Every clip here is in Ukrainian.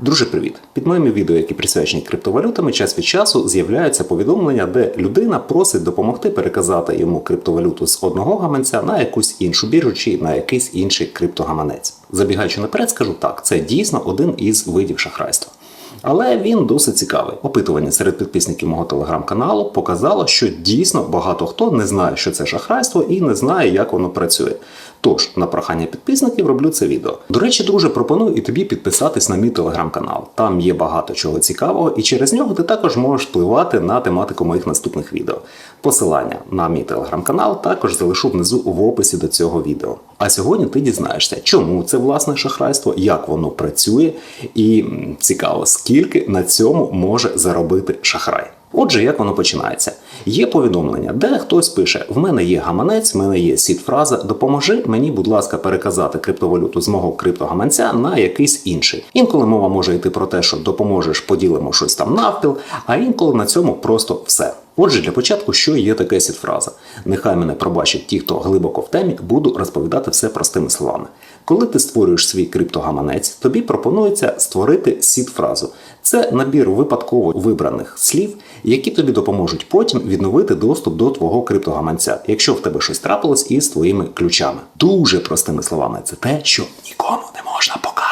Друже, привіт! Під моїми відео, які присвячені криптовалютами, час від часу з'являються повідомлення, де людина просить допомогти переказати йому криптовалюту з одного гаманця на якусь іншу біржу чи на якийсь інший криптогаманець. Забігаючи наперед, скажу так, це дійсно один із видів шахрайства. Але він досить цікавий. Опитування серед підписників мого телеграм-каналу показало, що дійсно багато хто не знає, що це шахрайство, і не знає, як воно працює. Тож, на прохання підписників роблю це відео. До речі, друже, пропоную і тобі підписатись на мій телеграм-канал. Там є багато чого цікавого, і через нього ти також можеш впливати на тематику моїх наступних відео. Посилання на мій телеграм-канал також залишу внизу в описі до цього відео. А сьогодні ти дізнаєшся, чому це власне шахрайство, як воно працює, і цікаво, скільки на цьому може заробити шахрай. Отже, як воно починається? Є повідомлення, де хтось пише: в мене є гаманець, в мене є сіт-фраза, допоможи мені, будь ласка, переказати криптовалюту з мого криптогаманця на якийсь інший. Інколи мова може йти про те, що допоможеш, поділимо щось там навпіл, а інколи на цьому просто все. Отже, для початку, що є таке сіт-фраза? Нехай мене пробачать ті, хто глибоко в темі, буду розповідати все простими словами. Коли ти створюєш свій криптогаманець, тобі пропонується створити сіт-фразу. Це набір випадково вибраних слів, які тобі допоможуть потім відновити доступ до твого криптогаманця, якщо в тебе щось трапилось із твоїми ключами. Дуже простими словами, це те, що нікому не можна показувати.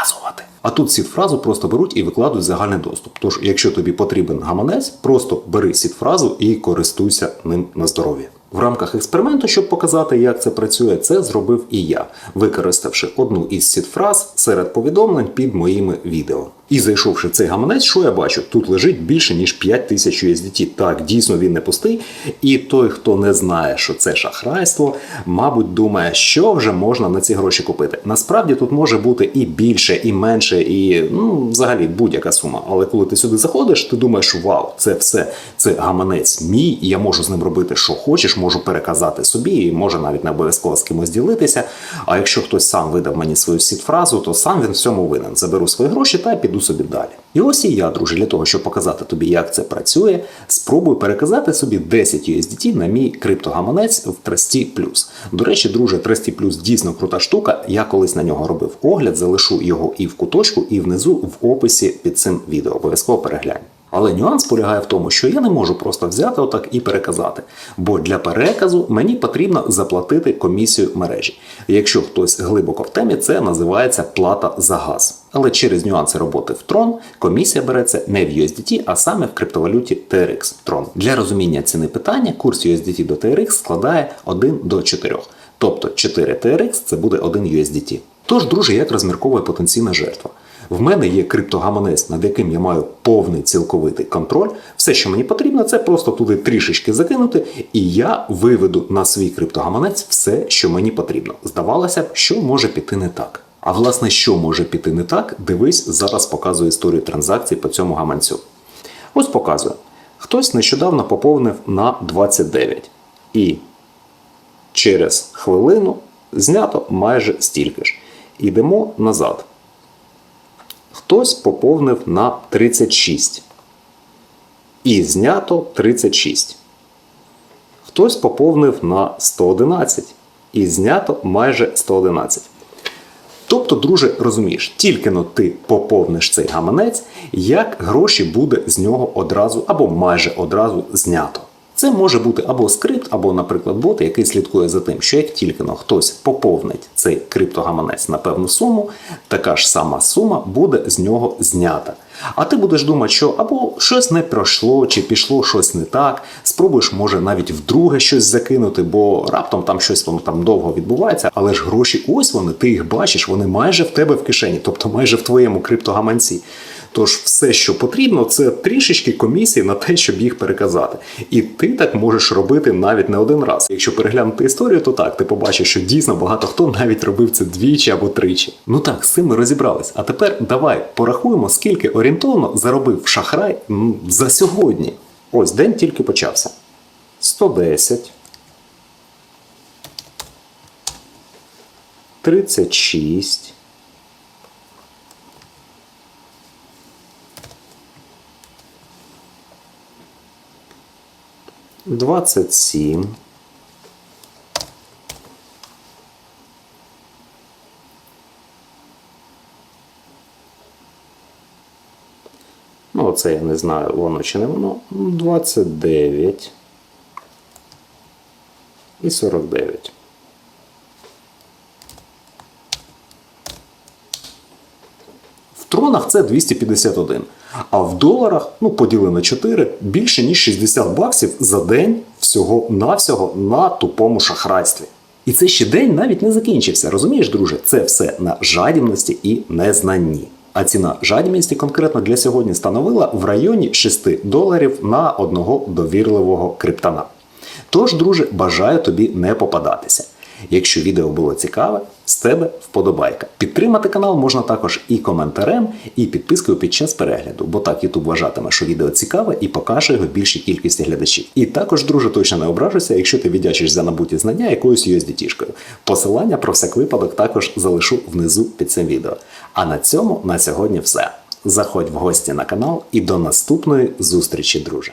А тут сіт-фразу просто беруть і викладуть в загальний доступ. Тож, якщо тобі потрібен гаманець, просто бери сіт-фразу і користуйся ним на здоров'я. В рамках експерименту, щоб показати, як це працює, це зробив і я, використавши одну із сіт-фраз серед повідомлень під моїми відео. І зайшовши в цей гаманець, що я бачу? Тут лежить більше ніж 5 тисяч USDT. Так, дійсно він не пустий. І той, хто не знає, що це шахрайство, мабуть, думає, що вже можна на ці гроші купити. Насправді тут може бути і більше, і менше, і ну, взагалі будь-яка сума. Але коли ти сюди заходиш, ти думаєш, вау, це все, це гаманець мій, і я можу з ним робити, що хочеш, можу переказати собі, і може навіть не обов'язково з кимось ділитися. А якщо хтось сам видав мені свою сіт-фразу, то сам він в цьому винен. Заберу свої гроші та піду собі далі. І ось і я, друже, для того, щоб показати тобі, як це працює, спробую переказати собі 10 USDT на мій криптогаманець в Трасті Plus. До речі, друже, Трасті Plus дійсно крута штука. Я колись на нього робив огляд, залишу його і в куточку, і внизу в описі під цим відео. Обов'язково переглянь. Але нюанс полягає в тому, що я не можу просто взяти отак і переказати. Бо для переказу мені потрібно заплатити комісію мережі. Якщо хтось глибоко в темі, це називається плата за газ. Але через нюанси роботи в Tron комісія береться не в USDT, а саме в криптовалюті TRX Tron. Для розуміння ціни питання курс USDT до TRX складає 1 до 4. Тобто 4 TRX це буде 1 USDT. Тож, друже, як розмірковує потенційна жертва? В мене є криптогаманець, над яким я маю повний цілковитий контроль. Все, що мені потрібно, це просто туди трішечки закинути, і я виведу на свій криптогаманець все, що мені потрібно. Здавалося б, що може піти не так. А власне, що може піти не так, дивись, зараз показую історію транзакцій по цьому гаманцю. Ось показую. Хтось нещодавно поповнив на 29. І через хвилину знято майже стільки ж. Ідемо назад. Хтось поповнив на 36. І знято 36. Хтось поповнив на 111. І знято майже 111. Тобто, друже, розумієш, тільки но ти поповниш цей гаманець, як гроші буде з нього одразу або майже одразу знято. Це може бути або скрипт, або, наприклад, бот, який слідкує за тим, що як тільки но хтось поповнить цей криптогаманець на певну суму, така ж сама сума буде з нього знята. А ти будеш думати, що або щось не пройшло, чи пішло щось не так. Спробуєш, може, навіть вдруге щось закинути, бо раптом там щось воно там довго відбувається, але ж гроші, ось вони, ти їх бачиш, вони майже в тебе в кишені, тобто майже в твоєму криптогаманці. Тож все, що потрібно, це трішечки комісії на те, щоб їх переказати. І ти так можеш робити навіть не один раз. Якщо переглянути історію, то так, ти побачиш, що дійсно багато хто навіть робив це двічі або тричі. Ну так, з цим ми розібрались. А тепер давай порахуємо, скільки орієнтовно заробив шахрай за сьогодні. Ось день тільки почався. 110. 36. Двадцать семь. Ну, оце я не знаю, воно чи не воно. 29 і 49. В тронах це 251. А в доларах, ну поділи на 4, більше ніж 60 баксів за день всього-навсього на тупому шахрайстві. І це ще день навіть не закінчився. Розумієш, друже? Це все на жадібності і незнанні. А ціна жадібності конкретно для сьогодні становила в районі 6 доларів на одного довірливого криптона. Тож, друже, бажаю тобі не попадатися. Якщо відео було цікаве, з тебе вподобайка. Підтримати канал можна також і коментарем, і підпискою під час перегляду, бо так YouTube вважатиме, що відео цікаве і покаже його більшій кількості глядачів. І також, друже, точно не ображуйся, якщо ти віддячиш за набуті знання якоюсь USDT-шкою. Посилання про всяк випадок також залишу внизу під цим відео. А на цьому на сьогодні все. Заходь в гості на канал і до наступної зустрічі, друже.